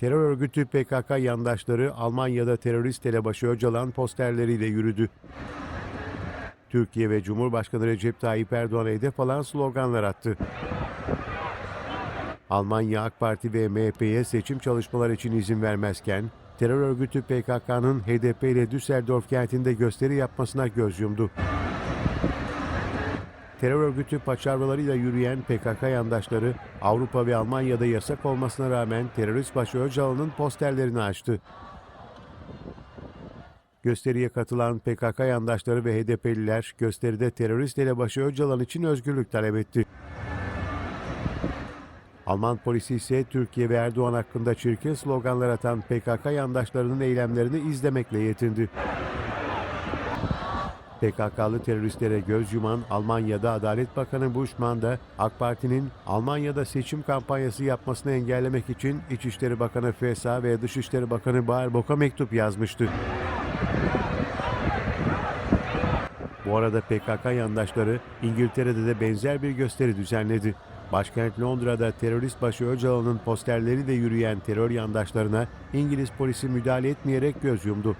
terör örgütü PKK yandaşları Almanya'da terörist elebaşı Öcalan posterleriyle yürüdü. Türkiye ve Cumhurbaşkanı Recep Tayyip Erdoğan'a hedef alan sloganlar attı. Almanya AK Parti ve MHP'ye seçim çalışmaları için izin vermezken, terör örgütü PKK'nın HDP ile Düsseldorf kentinde gösteri yapmasına göz yumdu. Terör örgütü paçavralarıyla yürüyen PKK yandaşları Avrupa ve Almanya'da yasak olmasına rağmen terörist başı Öcalan'ın posterlerini açtı. Gösteriye katılan PKK yandaşları ve HDP'liler gösteride terörist elebaşı Öcalan için özgürlük talep etti. Alman polisi ise Türkiye ve Erdoğan hakkında çirkin sloganlar atan PKK yandaşlarının eylemlerini izlemekle yetindi. PKK'lı teröristlere göz yuman Almanya'da Adalet Bakanı Buschmann da AK Parti'nin Almanya'da seçim kampanyası yapmasını engellemek için İçişleri Bakanı Fesa ve Dışişleri Bakanı Baerbock'a mektup yazmıştı. Bu arada PKK yandaşları İngiltere'de de benzer bir gösteri düzenledi. Başkent Londra'da terörist başı Öcalan'ın posterleriyle yürüyen terör yandaşlarına İngiliz polisi müdahale etmeyerek göz yumdu.